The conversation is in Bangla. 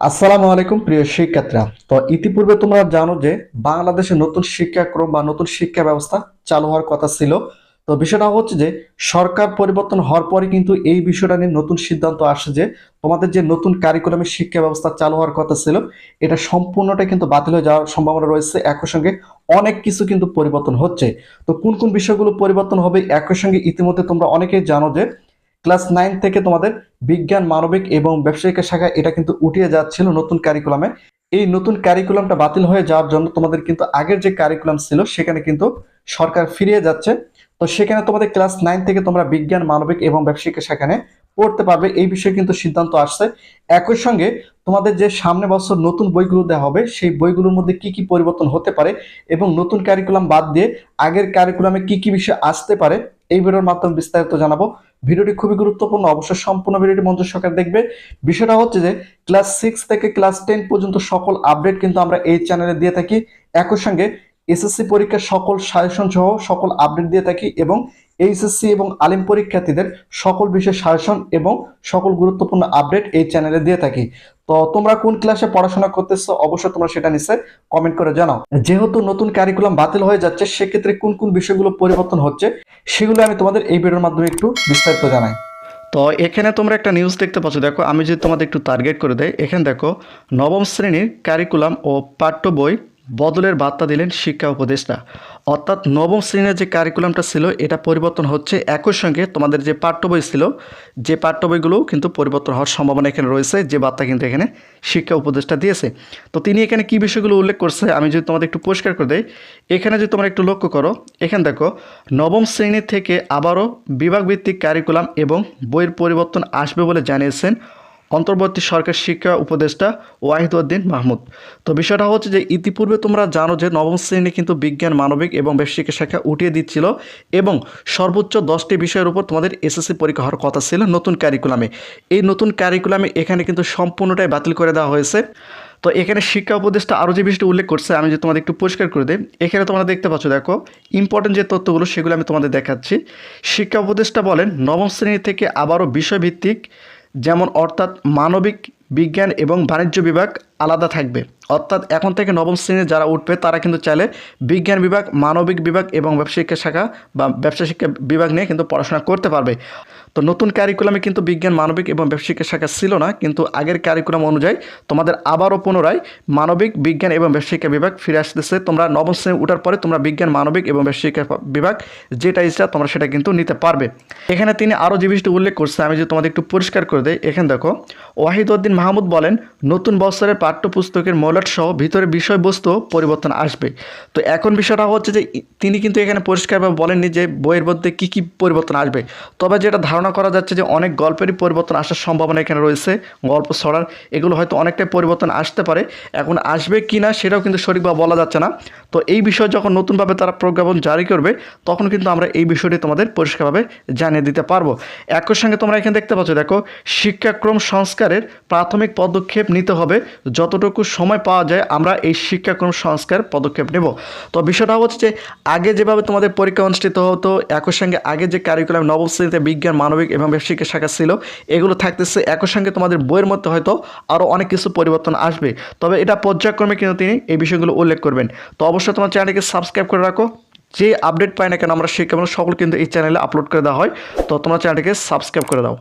আসসালামু আলাইকুম, প্রিয় শিক্ষার্থীরা। তো ইতিপূর্বে তোমরা জানো যে বাংলাদেশে নতুন শিক্ষাক্রম বা নতুন শিক্ষা ব্যবস্থা চালু হওয়ার কথা ছিল। তো বিষয়টা হচ্ছে যে, সরকার পরিবর্তন হওয়ার পরে কিন্তু এই বিষয়টা নিয়ে নতুন সিদ্ধান্ত আসে যে, তোমাদের যে নতুন কারিকুলামের শিক্ষা ব্যবস্থা চালু হওয়ার কথা ছিল, এটা সম্পূর্ণটা কিন্তু বাতিল হয়ে যাওয়ার সম্ভাবনা রয়েছে। একই সঙ্গে অনেক কিছু কিন্তু পরিবর্তন হচ্ছে। তো কোন কোন বিষয়গুলো পরিবর্তন হবে একই সঙ্গে ইতিমধ্যে তোমরা অনেকেই জানো যে ক্লাস নাইন থেকে তোমাদের বিজ্ঞান, মানবিক এবং ব্যবসায়িক শাখায় এটা কিন্তু উঠিয়ে যাচ্ছিল নতুন কারিকুলামে এই নতুন কারিকুলামটা বাতিল হয়ে যাওয়ার জন্য তোমাদের কিন্তু আগের যে কারিকুলাম ছিল, সেখানে কিন্তু সরকার ফিরিয়ে যাচ্ছে। তো সেখানে তোমাদের ক্লাস নাইন থেকে তোমরা বিজ্ঞান, মানবিক এবং ব্যবসায়িক শাখানে পড়তে পারবে। এই বিষয়ে কিন্তু সিদ্ধান্ত আসছে। একই সঙ্গে তোমাদের যে সামনে বছর নতুন বইগুলো দেওয়া হবে, সেই বইগুলোর মধ্যে কি কি পরিবর্তন হতে পারে এবং নতুন কারিকুলাম বাদ দিয়ে আগের কারিকুলামে কি কি বিষয় আসতে পারে, এই ভিডিওর মাধ্যমে বিস্তারিত জানাব। ভিডিওটি খুবই গুরুত্বপূর্ণ। অবশ্যই সম্পূর্ণ ভিডিওটি মন্ত্র সরকার দেখবে। বিষয়টা হচ্ছে যে, ক্লাস সিক্স থেকে ক্লাস টেন পর্যন্ত সকল আপডেট কিন্তু আমরা এই চ্যানেলে দিয়ে থাকি। একই সঙ্গে এসএসসি পরীক্ষার সকল সাজেশন সহ সকল আপডেট দিয়ে থাকি এবং এইচএসসি এবং আলিম পরীক্ষার্থীদের সকল বিষয়ে সাজেশন এবং সকল গুরুত্বপূর্ণ আপডেট এই চ্যানেলে দিয়ে থাকি। তো তোমরা কোন ক্লাসে পড়াশোনা করতেছো অবশ্যই তোমরা সেটা নিচে কমেন্ট করে জানাও। যেহেতু নতুন কারিকুলাম বাতিল হয়ে যাচ্ছে, সেক্ষেত্রে কোন কোন বিষয়গুলো পরিবর্তন হচ্ছে সেগুলো আমি তোমাদের এই ভিডিওর মাধ্যমে একটু বিস্তারিত জানাই। তো এখানে তোমরা একটা নিউজ দেখতে পাচ্ছ। দেখো, আমি যদি তোমাদের একটু টার্গেট করে দেয় এখানে দেখো, নবম শ্রেণির কারিকুলাম ও পাঠ্য বই বদলের বার্তা দিলেন শিক্ষা উপদেষ্টা। অর্থাৎ নবম শ্রেণির যে কারিকুলামটা ছিল, এটা পরিবর্তন হচ্ছে একই সঙ্গে তোমাদের যে পাঠ্য বই ছিল, যে পাঠ্য বইগুলোও কিন্তু পরিবর্তন হওয়ার সম্ভাবনা এখানে রয়েছে, যে বার্তা কিন্তু এখানে শিক্ষা উপদেষ্টা দিয়েছে। তো তিনি এখানে কি বিষয়গুলো উল্লেখ করছে, আমি যদি তোমাদের একটু পরিষ্কার করে দেই। এখানে যদি তোমরা একটু লক্ষ্য করো, এখানে দেখো, নবম শ্রেণি থেকে আবারও বিভাগভিত্তিক কারিকুলাম এবং বইয়ের পরিবর্তন আসবে বলে জানিয়েছেন অন্তর্বর্তী সরকার শিক্ষা উপদেষ্টা ওয়াহিদউদ্দিন মাহমুদ। তো বিষয়টা হচ্ছে যে, ইতিপূর্বে তোমরা জানো যে, নবম শ্রেণি কিন্তু বিজ্ঞান, মানবিক এবং ব্যবসায়িক শাখা উঠিয়ে দিচ্ছিল এবং সর্বোচ্চ দশটি বিষয়ের উপর তোমাদের এসএসসি পরীক্ষা হওয়ার কথা ছিল নতুন ক্যারিকুলামে এই নতুন কারিকুলামে এখানে কিন্তু সম্পূর্ণটাই বাতিল করে দেওয়া হয়েছে। তো এখানে শিক্ষা উপদেষ্টা আরও যে বিষয়টি উল্লেখ করছে, আমি যে তোমাদের একটু পরিষ্কার করে দিই। এখানে তোমরা দেখতে পাচ্ছ, দেখো ইম্পর্টেন্ট যে তথ্যগুলো সেগুলো আমি তোমাদের দেখাচ্ছি। শিক্ষা উপদেষ্টা বলেন, নবম শ্রেণি থেকে আবারও বিষয়ভিত্তিক যেমন অর্থাৎ মানবিক বিজ্ঞান এবং বাণিজ্য বিভাগ আলাদা থাকবে। অর্থাৎ এখন থেকে নবম শ্রেণির যারা উঠবে, তারা কিন্তু চাইলে বিজ্ঞান বিভাগ, মানবিক বিভাগ এবং ব্যবসায়িক শাখা বা ব্যবসা শিক্ষা বিভাগ নিয়ে কিন্তু পড়াশোনা করতে পারবে। তো নতুন কারিকুলামে কিন্তু বিজ্ঞান, মানবিক এবং ব্যবসায়িক শাখা ছিল না, কিন্তু আগের কারিকুলাম অনুযায়ী তোমাদের আবারও পুনরায় মানবিক, বিজ্ঞান এবং ব্যবসায়িক বিভাগ ফিরে আসতেছে। তোমরা নবম শ্রেণি উঠার পরে তোমরা বিজ্ঞান, মানবিক এবং ব্যবসায়িক বিভাগ যেটা ইচ্ছা তোমরা সেটা কিন্তু নিতে পারবে। এখানে তিনি আরও যে বিষয়টি উল্লেখ করছে, আমি যদি তোমাদের একটু পরিষ্কার করে দেয় এখানে দেখো, ওয়াহিদউদ্দিন মাহমুদ বলেন, নতুন বছরের পাঠ্যপুস্তকের সহ ভিতরে বিষয়বস্তু পরিবর্তন আসবে। তো এখন বিষয়টা হচ্ছে যে তিনি কিন্তু এখানে পরিষ্কারভাবে বলেননি যে বইয়ের মধ্যে কী কী পরিবর্তন আসবে। তবে যেটা ধারণা করা যাচ্ছে যে অনেক গল্পেরই পরিবর্তন আসার সম্ভাবনা এখানে রয়েছে, গল্প ছড়ার। এগুলো হয়তো অনেকটাই পরিবর্তন আসতে পারে। এখন আসবে কি না সেটাও কিন্তু সঠিকভাবে বলা যাচ্ছে না। তো এই বিষয়ে যখন নতুনভাবে তারা প্রজ্ঞাপন জারি করবে, তখন কিন্তু আমরা এই বিষয়টি তোমাদের পরিষ্কারভাবে জানিয়ে দিতে পারব। একই সঙ্গে তোমরা এখানে দেখতে পাচ্ছ, দেখো, শিক্ষাক্রম সংস্কারের প্রাথমিক পদক্ষেপ নিতে হবে। যতটুকু সময় পাওয়া যায়, আমরা এই শিক্ষাক্রম সংস্কার পদক্ষেপ নেব। তো বিষয়টা হচ্ছে যে, আগে যেভাবে তোমাদের পরীক্ষা অনুষ্ঠিত হতো, একই সঙ্গে আগে যে কারিকুলাম নবম শ্রেণীতে বিজ্ঞান, মানবিক এবং ব্যবসায়িক শাখা ছিল, এগুলো থাকতেছে, একই সঙ্গে তোমাদের বইয়ের মধ্যে হয়তো আরও অনেক কিছু পরিবর্তন আসবে। তবে এটা পর্যায়ক্রমে কিন্তু তিনি এই বিষয়গুলো উল্লেখ করবেন। তো অবশ্যই তোমার চ্যানেলকে সাবস্ক্রাইব করে রাখো। যে আপডেট পাই না কেন, আমরা শিক্ষা সকল কিন্তু এই চ্যানেলে আপলোড করে দেওয়া হয়। তো তোমার চ্যানেলটিকে সাবস্ক্রাইব করে দাও।